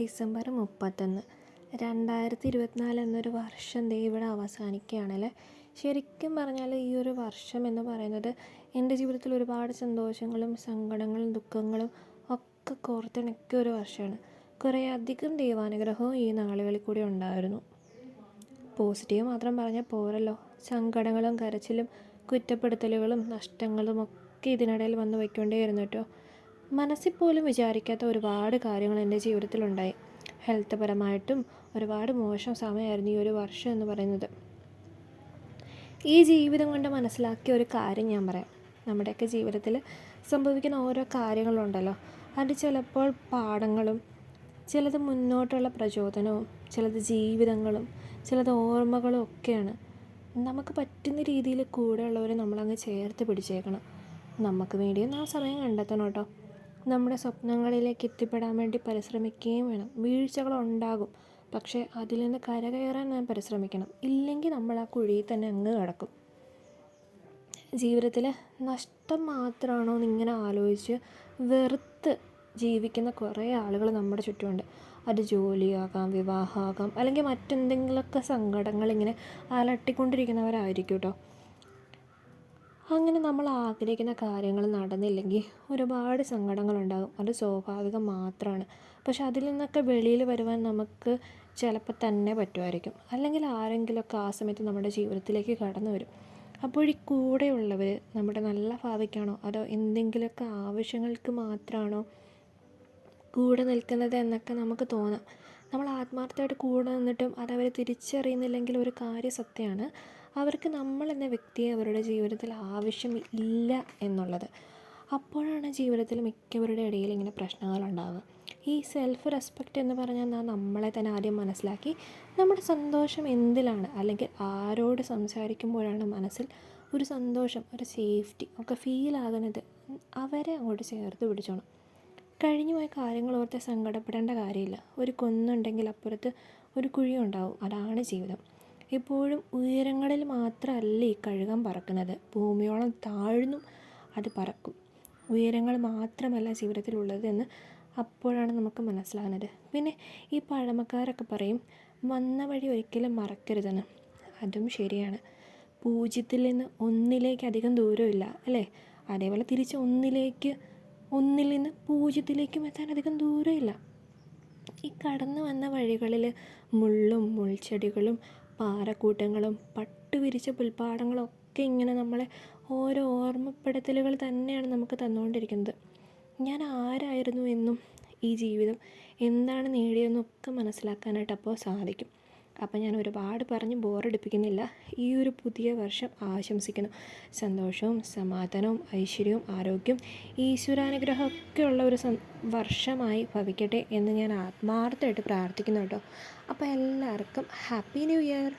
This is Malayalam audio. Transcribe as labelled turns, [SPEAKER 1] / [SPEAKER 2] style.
[SPEAKER 1] ഡിസംബർ മുപ്പത്തൊന്ന്. രണ്ടായിരത്തി ഇരുപത്തിനാല് എന്നൊരു വർഷം ദേ ഇവിടെ അവസാനിക്കുകയാണല്ലേ? ശരിക്കും പറഞ്ഞാൽ ഈ ഒരു വർഷം എന്ന് പറയുന്നത് എന്റെ ജീവിതത്തിൽ ഒരുപാട് സന്തോഷങ്ങളും സങ്കടങ്ങളും ദുഃഖങ്ങളും ഒക്കെ കോർത്തിണക്കിയ ഒരു വർഷമാണ്. കുറേ അധികം ദൈവാനുഗ്രഹവും ഈ നാളുകളിൽ കൂടി ഉണ്ടായിരുന്നു. പോസിറ്റീവ് മാത്രം പറഞ്ഞാൽ പോരല്ലോ. സങ്കടങ്ങളും കരച്ചിലും കുറ്റപ്പെടുത്തലുകളും നഷ്ടങ്ങളും ഒക്കെ ഇതിനിടയിൽ വന്നു വയ്ക്കൊണ്ടേയിരുന്നു കേട്ടോ. മനസ്സിൽ പോലും വിചാരിക്കാത്ത ഒരുപാട് കാര്യങ്ങൾ എന്റെ ജീവിതത്തിലുണ്ടായി. ഹെൽത്ത് പരമായിട്ടും ഒരുപാട് മോശം സമയമായിരുന്നു ഈ ഒരു വർഷം എന്ന് പറയുന്നത്. ഈ ജീവിതം കൊണ്ട് മനസ്സിലാക്കിയ ഒരു കാര്യം ഞാൻ പറയാം. നമ്മുടെയൊക്കെ ജീവിതത്തിൽ സംഭവിക്കുന്ന ഓരോ കാര്യങ്ങളുണ്ടല്ലോ. അത് ചിലപ്പോൾ പാഠങ്ങളും ചിലത് മുന്നോട്ടുള്ള പ്രചോദനവും ചിലത് ജീവിതങ്ങളും ചിലത് ഓർമ്മകളും ഒക്കെയാണ്. നമുക്ക് പറ്റുന്ന രീതിയിൽ കൂടെയുള്ളവരെ നമ്മളങ്ങ് ചേർത്ത് പിടിച്ചേക്കണം. നമുക്ക് വേണ്ടിയും ആ സമയം കണ്ടെത്തണം കേട്ടോ. നമ്മുടെ സ്വപ്നങ്ങളിലേക്ക് എത്തിപ്പെടാൻ വേണ്ടി പരിശ്രമിക്കുകയും വേണം. വീഴ്ചകൾ ഉണ്ടാകും പക്ഷേ അതിൽ നിന്ന് കരകയറാൻ ഞാൻ പരിശ്രമിക്കണം. ഇല്ലെങ്കിൽ നമ്മൾ ആ കുഴിയിൽ തന്നെ അങ്ങ് കിടക്കും. ജീവിതത്തിൽ നഷ്ടം മാത്രമാണോ എന്നിങ്ങനെ ആലോചിച്ച് വെറുത്ത് ജീവിക്കുന്ന കുറേ ആളുകൾ നമ്മുടെ ചുറ്റുമുണ്ട്. അത് ജോലിയാകാം വിവാഹമാകാം അല്ലെങ്കിൽ മറ്റെന്തെങ്കിലുമൊക്കെ സങ്കടങ്ങൾ ഇങ്ങനെ അലട്ടിക്കൊണ്ടിരിക്കുന്നവരായിരിക്കും കേട്ടോ. അങ്ങനെ നമ്മൾ ആഗ്രഹിക്കുന്ന കാര്യങ്ങൾ നടന്നില്ലെങ്കിൽ ഒരുപാട് സങ്കടങ്ങളുണ്ടാകും. അത് സ്വാഭാവികം മാത്രമാണ് പക്ഷെ അതിൽ നിന്നൊക്കെ വെളിയിൽ വരുവാൻ നമുക്ക് ചിലപ്പോൾ തന്നെ പറ്റുമായിരിക്കും. അല്ലെങ്കിൽ ആരെങ്കിലുമൊക്കെ ആ സമയത്ത് നമ്മുടെ ജീവിതത്തിലേക്ക് കടന്നു വരും. അപ്പോൾ ഈ കൂടെയുള്ളവർ നമ്മുടെ നല്ല ഭാവിക്കാണോ? അതോ എന്തെങ്കിലുമൊക്കെ ആവശ്യങ്ങൾക്ക് മാത്രമാണോ കൂടെ നിൽക്കുന്നത് എന്നൊക്കെ നമുക്ക് തോന്നാം. നമ്മൾ ആത്മാർത്ഥമായിട്ട് കൂടെ നിന്നിട്ടും അതവർ തിരിച്ചറിയുന്നില്ലെങ്കിൽ ഒരു കാര്യം സത്യമാണ് അവർക്ക് നമ്മൾ എന്ന വ്യക്തിയെ അവരുടെ ജീവിതത്തിൽ ആവശ്യം ഇല്ല എന്നുള്ളത്. അപ്പോഴാണ് ജീവിതത്തിൽ മിക്കവരുടെ ഇടയിൽ ഇങ്ങനെ പ്രശ്നങ്ങളുണ്ടാവുക ഈ സെൽഫ് റെസ്പെക്റ്റ് എന്ന് പറഞ്ഞാൽ നാം നമ്മളെ തന്നെ ആദ്യം മനസ്സിലാക്കി നമ്മുടെ സന്തോഷം എന്തിലാണ്? അല്ലെങ്കിൽ ആരോട് സംസാരിക്കുമ്പോഴാണ് മനസ്സിൽ ഒരു സന്തോഷം ഒരു സേഫ്റ്റി ഒക്കെ ഫീൽ ആകുന്നത് അവരെ അങ്ങോട്ട് ചേർത്ത് പിടിച്ചോണം. കഴിഞ്ഞു പോയ കാര്യങ്ങൾ ഓർത്ത് സങ്കടപ്പെടേണ്ട കാര്യമില്ല. ഒരു കൊന്നുണ്ടെങ്കിൽ അപ്പുറത്ത് ഒരു കുഴി ഉണ്ടാവും. അതാണ് ജീവിതം. എപ്പോഴും ഉയരങ്ങളിൽ മാത്രമല്ല ഈ കഴുകൻ പറക്കുന്നത്? ഭൂമിയോളം താഴ്ന്നും അത് പറക്കും. ഉയരങ്ങൾ മാത്രമല്ല ജീവിതത്തിലുള്ളത് എന്ന് അപ്പോഴാണ് നമുക്ക് മനസ്സിലാകുന്നത്. പിന്നെ ഈ പഴമക്കാരൊക്കെ പറയും വന്ന വഴി ഒരിക്കലും മറക്കരുതെന്ന്. അതും ശരിയാണ്. പൂജ്യത്തിൽ നിന്ന് ഒന്നിലേക്ക് അധികം ദൂരമില്ല അല്ലേ? അതേപോലെ തിരിച്ച് ഒന്നിലേക്ക് ഒന്നിൽ നിന്ന് പൂജ്യത്തിലേക്കും എത്താൻ അധികം ദൂരമില്ല. ഈ കടന്നു വന്ന വഴികളിൽ മുള്ളും മുൾച്ചെടികളും പാറക്കൂട്ടങ്ങളും പട്ടുവിരിച്ച പുൽപ്പാടങ്ങളും ഒക്കെ ഇങ്ങനെ നമ്മളെ ഓരോ ഓർമ്മപ്പെടുത്തലുകൾ തന്നെയാണ് നമുക്ക് തന്നുകൊണ്ടിരിക്കുന്നത്. ഞാൻ ആരായിരുന്നു എന്നും ഈ ജീവിതം എന്താണ് നേടിയതെന്നൊക്കെ മനസ്സിലാക്കാനായിട്ട് അപ്പോൾ സാധിക്കും. അപ്പം ഞാൻ ഒരുപാട് പറഞ്ഞ് ബോറടിപ്പിക്കുന്നില്ല. ഈ ഒരു പുതിയ വർഷം ആശംസിക്കുന്നു. സന്തോഷവും സമാധാനവും ഐശ്വര്യവും ആരോഗ്യവും ഈശ്വരാനുഗ്രഹമൊക്കെ ഉള്ള ഒരു വർഷമായി ഭവിക്കട്ടെ എന്ന് ഞാൻ ആത്മാർത്ഥമായിട്ട് പ്രാർത്ഥിക്കുന്നു കേട്ടോ. അപ്പോൾ എല്ലാവർക്കും ഹാപ്പി ന്യൂ ഇയർ.